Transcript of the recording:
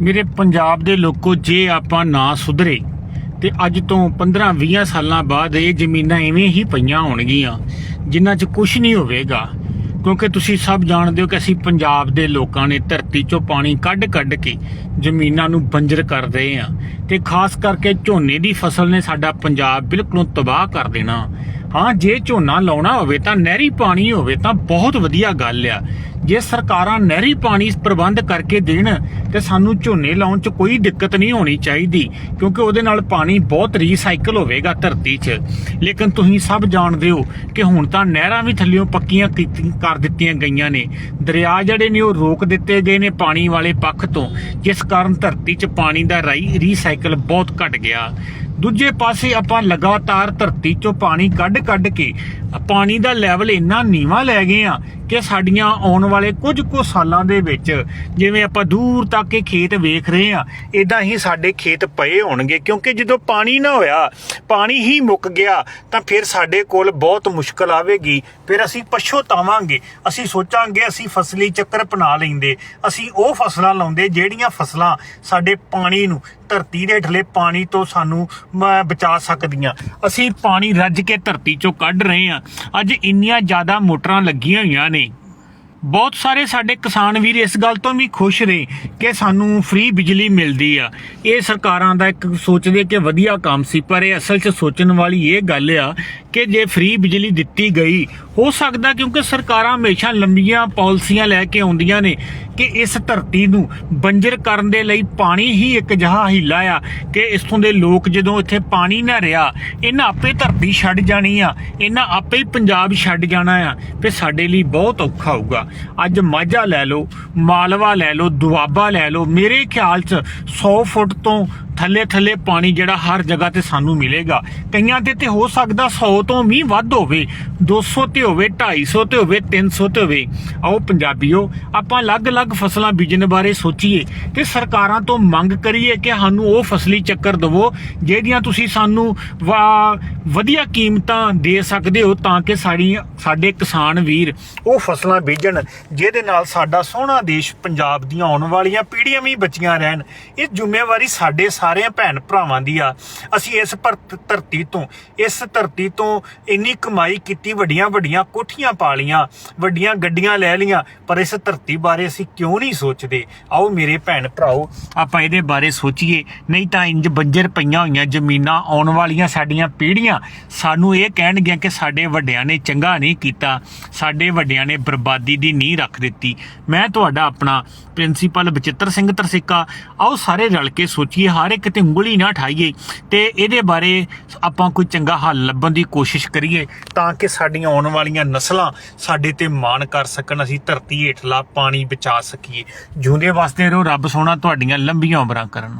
ਮੇਰੇ ਪੰਜਾਬ ਦੇ ਲੋਕੋ, ਜੇ ਆਪਾਂ ਨਾ ਸੁਧਰੇ, ਤੇ ਅੱਜ ਤੋਂ 15-20 ਸਾਲਾਂ ਬਾਅਦ ਇਹ ਜ਼ਮੀਨਾਂ ਐਵੇਂ ਹੀ ਪਈਆਂ ਹੋਣਗੀਆਂ, ਜਿਨ੍ਹਾਂ 'ਚ ਕੁਝ ਨਹੀਂ ਹੋਵੇਗਾ। ਕਿਉਂਕਿ ਤੁਸੀਂ ਸਭ ਜਾਣਦੇ ਹੋ ਕਿ ਅਸੀਂ ਪੰਜਾਬ ਦੇ ਲੋਕਾਂ ਨੇ ਧਰਤੀ 'ਚੋਂ ਪਾਣੀ ਕੱਢ-ਕੱਢ ਕੇ ਜ਼ਮੀਨਾਂ ਨੂੰ ਬੰਜਰ ਕਰ ਰਹੇ ਆ ਤੇ ਖਾਸ ਕਰਕੇ ਝੋਨੇ ਦੀ ਫਸਲ ਨੇ ਸਾਡਾ ਪੰਜਾਬ ਬਿਲਕੁਲ ਤਬਾਹ ਕਰ ਦੇਣਾ। ਹਾਂ, ਜੇ ਝੋਨਾ ਲਾਉਣਾ ਹੋਵੇ ਤਾਂ ਨਹਿਰੀ ਪਾਣੀ ਹੋਵੇ ਤਾਂ ਬਹੁਤ ਵਧੀਆ ਗੱਲ ਆ। ਜੇ ਸਰਕਾਰਾਂ ਨਹਿਰੀ ਪਾਣੀ ਪ੍ਰਬੰਧ ਕਰਕੇ ਦੇਣ ਤੇ ਸਾਨੂੰ ਝੋਨੇ ਲਾਉਣ 'ਚ ਕੋਈ ਦਿੱਕਤ ਨਹੀਂ ਹੋਣੀ ਚਾਹੀਦੀ, ਕਿਉਂਕਿ ਉਹਦੇ ਨਾਲ ਪਾਣੀ ਬਹੁਤ ਰੀਸਾਈਕਲ ਹੋਵੇਗਾ ਧਰਤੀ 'ਚ। ਲੇਕਿਨ ਤੁਸੀਂ ਸਭ ਜਾਣਦੇ ਹੋ ਕਿ ਹੁਣ ਤਾਂ ਨਹਿਰਾਂ ਵੀ ਥੱਲਿਓਂ ਪੱਕੀਆਂ ਕੀਤੀ- ਕਰ ਦਿੱਤੀਆਂ ਗਈਆਂ ਨੇ। ਦਰਿਆ ਜਿਹੜੇ ਨੇ ਉਹ ਰੋਕ ਦਿੱਤੇ ਗਏ ਨੇ ਪਾਣੀ ਵਾਲੇ ਪੱਖ ਤੋਂ, ਜਿਸ ਕਾਰਨ ਧਰਤੀ 'ਚ ਪਾਣੀ ਦਾ ਰਾਈ ਰੀਸਾਈਕਲ ਬਹੁਤ ਘਟ ਗਿਆ। ਦੂਜੇ ਪਾਸੇ ਆਪਾਂ ਲਗਾਤਾਰ ਧਰਤੀ 'ਚੋਂ ਪਾਣੀ ਕੱਢ-ਕੱਢ ਕੇ ਪਾਣੀ ਦਾ ਲੈਵਲ ਇੰਨਾ ਨੀਵਾ ਲੈ ਗਏ ਆ ਕਿ ਸਾਡੀਆਂ ਆਉਣ ਵਾਲੇ ਕੁਝ ਕੁ ਸਾਲਾਂ ਦੇ ਵਿੱਚ ਜਿਵੇਂ ਆਪਾਂ ਦੂਰ ਤੱਕ ਇਹ ਖੇਤ ਵੇਖ ਰਹੇ ਆ ਇਦਾਂ ਹੀ ਸਾਡੇ ਖੇਤ ਪਏ ਹੋਣਗੇ। ਕਿਉਂਕਿ ਜਦੋਂ ਪਾਣੀ ਨਾ ਹੋਇਆ, ਪਾਣੀ ਹੀ ਮੁੱਕ ਗਿਆ, ਤਾਂ ਫਿਰ ਸਾਡੇ ਕੋਲ ਬਹੁਤ ਮੁਸ਼ਕਲ ਆਵੇਗੀ। ਫਿਰ ਅਸੀਂ ਪਛਤਾਵਾਂਗੇ ਅਸੀਂ ਸੋਚਾਂਗੇ ਅਸੀਂ ਫਸਲੀ ਚੱਕਰ ਅਪਣਾ ਲੈਂਦੇ, ਅਸੀਂ ਉਹ ਫਸਲਾਂ ਲਾਉਂਦੇ ਜਿਹੜੀਆਂ ਫਸਲਾਂ ਸਾਡੇ ਪਾਣੀ ਨੂੰ ਧਰਤੀ ਦੇ ਹੇਠਲੇ ਪਾਣੀ ਤੋਂ ਸਾਨੂੰ ਮ- ਬਚਾ ਸਕਦੀਆਂ। ਅਸੀਂ ਪਾਣੀ ਰੱਜ ਕੇ ਧਰਤੀ ਚੋਂ ਕੱਢ ਰਹੇ ਹਾਂ। ਅੱਜ ਇੰਨੀਆਂ ਜ਼ਿਆਦਾ ਮੋਟਰਾਂ ਲੱਗੀਆਂ ਹੋਈਆਂ ਨੇ। ਬਹੁਤ ਸਾਰੇ ਸਾਡੇ ਕਿਸਾਨ ਵੀਰ ਇਸ ਗੱਲ ਤੋਂ ਵੀ ਖੁਸ਼ ਨੇ ਕਿ ਸਾਨੂੰ ਫ੍ਰੀ ਬਿਜਲੀ ਮਿਲਦੀ ਆ। ਇਹ ਸਰਕਾਰਾਂ ਦਾ ਇੱਕ ਸੋਚਦੇ ਕਿ ਵਧੀਆ ਕੰਮ ਸੀ, ਪਰ ਇਹ ਅਸਲ 'ਚ ਸੋਚਣ ਵਾਲੀ ਇਹ ਗੱਲ ਆ ਕਿ ਜੇ ਫ੍ਰੀ ਬਿਜਲੀ ਦਿੱਤੀ ਗਈ, ਹੋ ਸਕਦਾ ਕਿਉਂਕਿ ਸਰਕਾਰਾਂ ਹਮੇਸ਼ਾ ਲੰਬੀਆਂ ਪਾਲਿਸੀਆਂ ਲੈ ਕੇ ਆਉਂਦੀਆਂ ਨੇ ਕਿ ਇਸ ਧਰਤੀ ਨੂੰ ਬੰਜਰ ਕਰਨ ਦੇ ਲਈ ਪਾਣੀ ਹੀ ਇੱਕ ਜਹਾ ਹੀਲਾ ਆ ਕਿ ਇਸਥੋਂ ਦੇ ਲੋਕ ਜਦੋਂ ਇੱਥੇ ਪਾਣੀ ਨਾ ਰਿਹਾ, ਇਹਨਾਂ ਆਪੇ ਧਰਤੀ ਛੱਡ ਜਾਣੀ ਆ, ਇਹਨਾਂ ਆਪੇ ਹੀ ਪੰਜਾਬ ਛੱਡ ਜਾਣਾ ਆ, ਫਿਰ ਸਾਡੇ ਲਈ ਬਹੁਤ ਔਖਾ ਹੋਊਗਾ। ਅੱਜ ਮਾਝਾ ਲੈ ਲਓ, ਮਾਲਵਾ ਲੈ ਲਓ, ਦੁਆਬਾ ਲੈ ਲਓ। ਮੇਰੇ ਖਿਆਲ 'ਚ 100 ਫੁੱਟ ਤੋਂ ਥੱਲੇ ਥੱਲੇ ਪਾਣੀ ਜਿਹੜਾ ਹਰ ਜਗ੍ਹਾ ਤੇ ਸਾਨੂੰ ਮਿਲੇਗਾ। ਕਈਆਂ ਤੇ ਤੇ ਹੋ ਸਕਦਾ 100 ਤੋਂ ਵੀ ਵੱਧ ਹੋਵੇ 200 ਤੇ ਹੋਵੇ 250 ਤੇ ਹੋਵੇ 300 ਤੇ ਹੋਵੇ। ਆਓ ਪੰਜਾਬੀਓ, ਆਪਾਂ ਅਲੱਗ-ਅਲੱਗ ਫਸਲਾਂ ਬੀਜਣ ਬਾਰੇ ਸੋਚੀਏ ਤੇ ਸਰਕਾਰਾਂ ਤੋਂ ਮੰਗ ਕਰੀਏ ਕਿ ਸਾਨੂੰ ਉਹ ਫਸਲੀ ਚੱਕਰ ਦਿਵੋ, ਜਿਹੜੀਆਂ ਤੁਸੀਂ ਸਾਨੂੰ ਵਧੀਆ ਕੀਮਤਾਂ ਦੇ ਸਕਦੇ ਹੋ ਤਾਂ ਕਿ ਸਾਡੀ, ਸਾਡੇ ਕਿਸਾਨ ਵੀਰ ਉਹ ਫਸਲਾਂ ਬੀਜਣ, ਜਿਹਦੇ ਨਾਲ ਸਾਡਾ ਸੋਹਣਾ ਦੇਸ਼ ਪੰਜਾਬ ਦੀਆਂ ਆਉਣ ਵਾਲੀਆਂ ਪੀੜ੍ਹੀਆਂ ਵੀ ਬਚੀਆਂ ਰਹਿਣ। ਇਹ ਜ਼ਿੰਮੇਵਾਰੀ ਸਾਡੇ ਸਾਰਿਆਂ ਭੈਣ ਭਰਾਵਾਂ ਦੀ ਆ, ਅਸੀਂ ਇਸ ਪਰ ਧਰਤੀ ਤੋਂ, ਇਸ ਧਰਤੀ ਤੋਂ ਇੰਨੀ ਕਮਾਈ ਕੀਤੀ, ਵੱਡੀਆਂ ਵੱਡੀਆਂ ਕੋਠੀਆਂ ਪਾ ਲੀਆਂ ਵੱਡੀਆਂ ਗੱਡੀਆਂ ਲੈ ਲੀਆਂ ਪਰ ਇਸ ਧਰਤੀ ਬਾਰੇ ਅਸੀਂ ਕਿਉਂ ਨਹੀਂ ਸੋਚਦੇ? ਆਓ ਮੇਰੇ ਭੈਣ ਭਰਾਓ, ਆਪਾਂ ਇਹਦੇ ਬਾਰੇ ਸੋਚੀਏ। ਨਹੀਂ ਤਾਂ ਇੰਜ ਬੰਜਰ ਪਈਆਂ ਹੋਈਆਂ, ਜ਼ਮੀਨਾਂ ਆਉਣ ਵਾਲੀਆਂ ਸਾਡੀਆਂ ਪੀੜ੍ਹੀਆਂ, ਸਾਨੂੰ ਇਹ ਕਹਿਣਗੀਆਂ ਕਿ ਸਾਡੇ ਵੱਡਿਆਂ ਨੇ ਚੰਗਾ ਨਹੀਂ ਕੀਤਾ, ਸਾਡੇ ਵੱਡਿਆਂ ਨੇ ਬਰਬਾਦੀ ਦੀ ਨੀਂਹ ਰੱਖ ਦਿੱਤੀ। ਮੈਂ ਤੁਹਾਡਾ ਆਪਣਾ ਪ੍ਰਿੰਸੀਪਲ ਬਚਿੱਤਰ ਸਿੰਘ ਤਰਸਿੱਕਾ, ਆਓ ਸਾਰੇ ਰਲ ਕੇ ਸੋਚੀਏ, ਹਰ ਇੱਕ ਤੇ ਉਂਗਲੀ ਨਾ ਠਾਈਏ ਤੇ ਇਹਦੇ ਬਾਰੇ ਆਪਾਂ ਕੋਈ ਚੰਗਾ ਹੱਲ ਲੱਭਣ ਦੀ ਕੋਸ਼ਿਸ਼ ਕਰੀਏ ਤਾਂ ਕਿ ਸਾਡੀਆਂ ਆਉਣ ਵਾਲੀਆਂ ਨਸਲਾਂ ਸਾਡੇ ਤੇ ਮਾਣ ਕਰ ਸਕਣ, ਅਸੀਂ ਧਰਤੀ ਹੇਠਲਾ ਪਾਣੀ ਬਚਾ ਸਕੀਏ। ਜਿਉਂਦੇ ਵਾਸਤੇ ਰਹੋ ਰੱਬ ਸੋਹਣਾ ਤੁਹਾਡੀਆਂ ਲੰਬੀਆਂ ਉਮਰਾਂ ਕਰਨ।